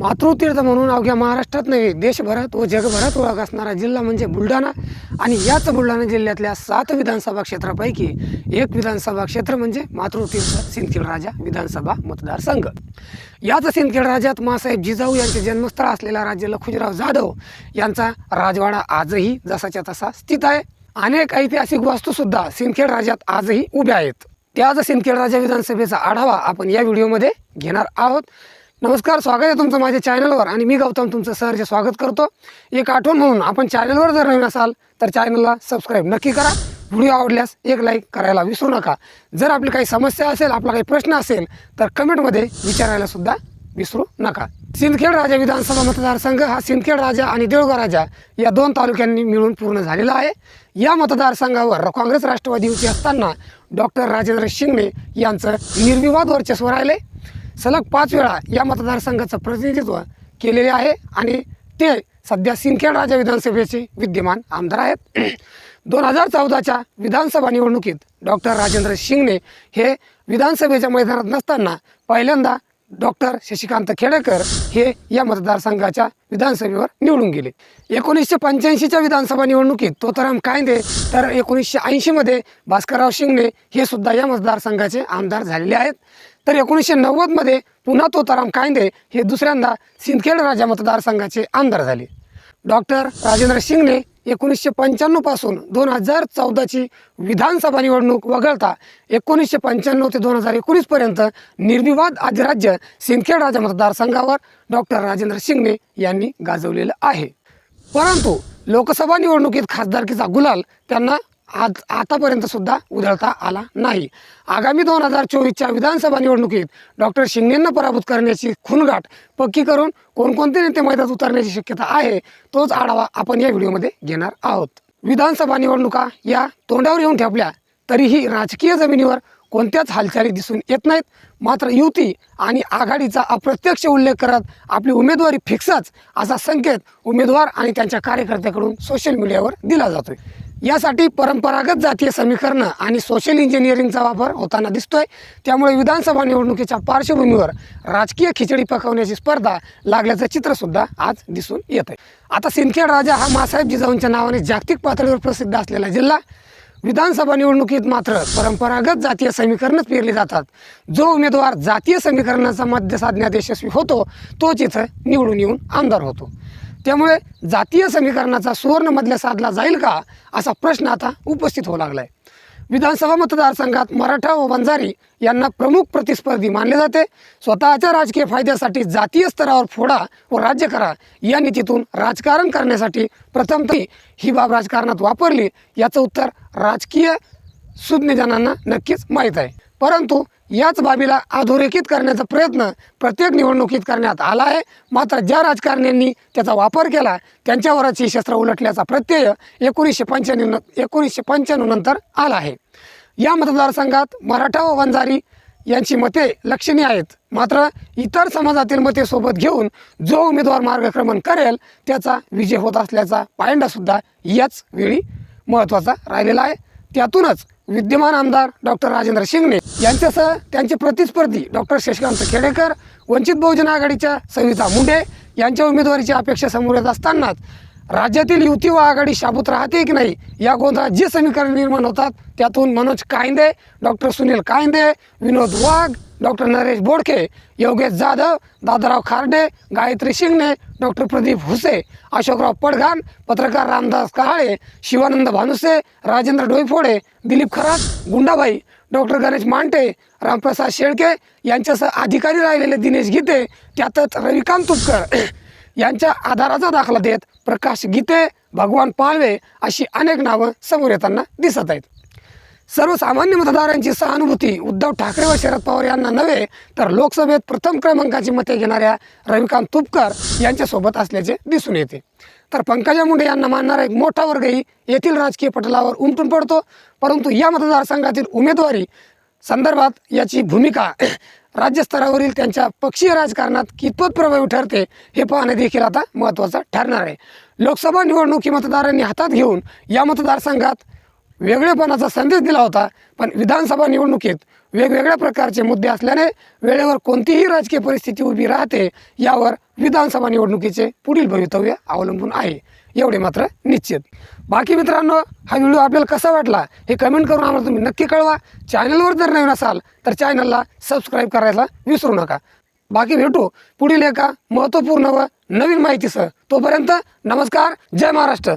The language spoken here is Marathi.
मातृतीर्थ म्हणून अवघ्या महाराष्ट्रात नव्हे देशभरात व जगभरात ओळख असणारा जिल्हा म्हणजे बुलढाणा. आणि याच बुलढाणा जिल्ह्यातल्या सात विधानसभा क्षेत्रापैकी एक विधानसभा क्षेत्र म्हणजे मातृतीर्थ सिंदखेड राजा विधानसभा मतदारसंघ. याच सिंदखेड राज्यात मासाहेब जिजाऊ यांचे जन्मस्थळ असलेला राज्य लखुजीराव जाधव यांचा राजवाडा आजही जसाच्या तसा स्थित आहे. अनेक ऐतिहासिक वास्तूसुद्धा सिंदखेड राज्यात आजही उभ्या आहेत. त्याच सिंदखेड राजा विधानसभेचा आढावा आपण या व्हिडिओमध्ये घेणार आहोत. नमस्कार स्वागत आहे तुमचं माझ्या चॅनलवर आणि मी गौतम तुमचं सरचे स्वागत करतो. एक आठवण म्हणून आपण चॅनलवर जर नवीन असाल तर चॅनलला सबस्क्राईब नक्की करा. व्हिडिओ आवडल्यास एक लाईक करायला विसरू नका. जर आपली काही समस्या असेल आपला काही प्रश्न असेल तर कमेंटमध्ये विचारायला सुद्धा विसरू नका. सिंदखेड राजा विधानसभा मतदारसंघ हा सिंदखेड राजा आणि देऊळगाव राजा या दोन तालुक्यांनी मिळून पूर्ण झालेला आहे. या मतदारसंघावर काँग्रेस राष्ट्रवादी युती असताना डॉक्टर राजेंद्र शिंगणे यांचं निर्विवाद वर्चस्व राहिले. सलग पाच वेळा या मतदारसंघाचं प्रतिनिधित्व केलेले आहे आणि ते सध्या सिंदखेड राजा विधानसभेचे विद्यमान आमदार आहेत. दोन हजार चौदाच्या विधानसभा निवडणुकीत डॉक्टर राजेंद्र शिंगणे हे विधानसभेच्या मैदानात नसताना पहिल्यांदा डॉक्टर शशिकांत खेडेकर हे या मतदारसंघाच्या विधानसभेवर निवडून गेले. एकोणीसशे पंच्याऐंशीच्या विधानसभा निवडणुकीत तोताराम कायदे तर एकोणीसशे ऐंशीमध्ये भास्करराव शिंगणे हे सुद्धा या मतदारसंघाचे आमदार झालेले आहेत. तर एकोणीसशे नव्वदमध्ये पुन्हा तोताराम कायदे हे दुसऱ्यांदा सिंदखेड राजा मतदारसंघाचे आमदार झाले. डॉक्टर राजेंद्र शिंगणे एकोणीसशे पंच्याण्णवपासून दोन हजार चौदाची विधानसभा निवडणूक वगळता एकोणीसशे पंच्याण्णव ते दोन हजार एकोणीस पर्यंत निर्विवाद अधिराज्य सिंदखेड राजा मतदारसंघावर डॉक्टर राजेंद्र शिंगणे यांनी गाजवलेलं आहे. परंतु लोकसभा निवडणुकीत खासदारकीचा गुलाल त्यांना आज आतापर्यंत सुद्धा उधळता आला नाही. आगामी दोन हजार चोवीसच्या विधानसभा निवडणुकीत डॉक्टर शिंगेंना पराभूत करण्याची खुणगाठ पक्की करून कोणकोणते नेते मैदानात उतरण्याची शक्यता आहे तोच आढावा आपण या व्हिडिओमध्ये घेणार आहोत. विधानसभा निवडणुका या तोंडावर येऊन ठेपल्या तरीही राजकीय जमिनीवर कोणत्याच हालचाली दिसून येत नाहीत. मात्र युती आणि आघाडीचा अप्रत्यक्ष उल्लेख करत आपली उमेदवारी फिक्सच असा संकेत उमेदवार आणि त्यांच्या कार्यकर्त्याकडून सोशल मीडियावर दिला जातोय. यासाठी परंपरागत जातीय समीकरणं आणि सोशल इंजिनिअरिंगचा वापर होताना दिसतोय. त्यामुळे विधानसभा निवडणुकीच्या पार्श्वभूमीवर राजकीय खिचडी पकवण्याची स्पर्धा लागल्याचं चित्रसुद्धा आज दिसून येत आहे आता सिंदखेड राजा हा मासाहेब जिजाऊंच्या नावाने जागतिक पातळीवर प्रसिद्ध असलेला जिल्हा. विधानसभा निवडणुकीत मात्र परंपरागत जातीय समीकरणच पेरली जातात. जो उमेदवार जातीय समीकरणाचा मध्य साधण्यात यशस्वी होतो तोच इथं निवडून येऊन आमदार होतो. त्यामुळे जातीय समीकरणाचा सुवर्णमधल्या साधला जाईल का असा प्रश्न आता उपस्थित होऊ लागला आहे विधानसभा मतदारसंघात मराठा व वंजारी यांना प्रमुख प्रतिस्पर्धी मानले जाते. स्वतःच्या राजकीय फायद्यासाठी जातीय स्तरावर फोडा व राज्य करा या नीतीतून राजकारण करण्यासाठी प्रथमतः ही बाब राजकारणात वापरली. याचं उत्तर राजकीय सुज्ञजनांना नक्कीच माहीत आहे. परंतु याच बाबीला अधोरेखित करण्याचा प्रयत्न प्रत्येक निवडणुकीत करण्यात आला आहे. मात्र ज्या राजकारण्यांनी त्याचा वापर केला त्यांच्यावरच ही शस्त्र उलटल्याचा प्रत्यय एकोणीसशे पंच्याण्णव एकोणीसशे पंच्याण्णव नंतर आला आहे. या मतदारसंघात मराठा व वंजारी यांची मते लक्षणीय आहेत. मात्र इतर समाजातील मते सोबत घेऊन जो उमेदवार मार्गक्रमण करेल त्याचा विजय होत असल्याचा पायंडासुद्धा याच वेळी महत्त्वाचा राहिलेला आहे. त्यातूनच विद्यमान आमदार डॉक्टर राजेंद्र शिंगणे यांच्यासह त्यांचे प्रतिस्पर्धी डॉक्टर शशिकांत खेडेकर वंचित बहुजन आघाडीच्या सविता मुंडे यांच्या उमेदवारीची अपेक्षा समोर येत असतानाच राज्यातील युती व आघाडी शाबूत राहते की नाही या गोंधळात जे समीकरण निर्माण होतात त्यातून Manoj Kayande doctor Sunil Kayande Vinod Wagh doctor Naresh Bodke Yogesh Jadhav Dadarao Kharde Gayatri Shingne doctor Pradeep Huse Ashokrao Padghan पत्रकार रामदास कहाळे शिवानंद भानुसे राजेंद्र डोईफोडे दिलीप खरात गुंडाबाई डॉक्टर गणेश मांटे रामप्रसाद शेळके यांच्यासह अधिकारी राहिलेले दिनेश गीते त्यातच रविकांत तुपकर. यांच्या आधाराचा दाखला देत प्रकाश गीते भगवान पाळवे अशी अनेक नावं समोर येताना दिसत आहेत. सर्वसामान्य मतदारांची सहानुभूती. उद्धव ठाकरे व शरद पवार यांना नव्हे तर लोकसभेत प्रथम क्रमांकाची मते घेणाऱ्या रविकांत तुपकर यांच्यासोबत असल्याचे दिसून येते. तर पंकजा मुंडे यांना मानणारा एक मोठा वर्गही येथील राजकीय पटलावर उमटून पडतो. परंतु या मतदारसंघातील उमेदवारी संदर्भात याची भूमिका राज्यस्तरावरील त्यांच्या पक्षीय राजकारणात कितपत प्रभावी ठरते हे पाहणे देखील आता महत्त्वाचं ठरणार आहे. लोकसभा निवडणुकी मतदारांनी हातात घेऊन या मतदारसंघात वेगळेपणाचा संदेश दिला होता पण विधानसभा निवडणुकीत वेगवेगळ्या प्रकारचे मुद्दे असल्याने वेळेवर कोणतीही राजकीय परिस्थिती उभी राहते यावर विधानसभा निवडणुकीचे पुढील भवितव्य अवलंबून आहे. एवढे मात्र निश्चित. बाकी मित्रांनो हा व्हिडिओ आपल्याला कसा वाटला हे कमेंट करून आम्हाला तुम्ही नक्की कळवा. चॅनलवर जर नवीन असाल तर चॅनलला सबस्क्राईब करायला विसरू नका. बाकी भेटू पुढील एका महत्त्वपूर्ण व नवीन माहितीसह. तोपर्यंत नमस्कार जय महाराष्ट्र.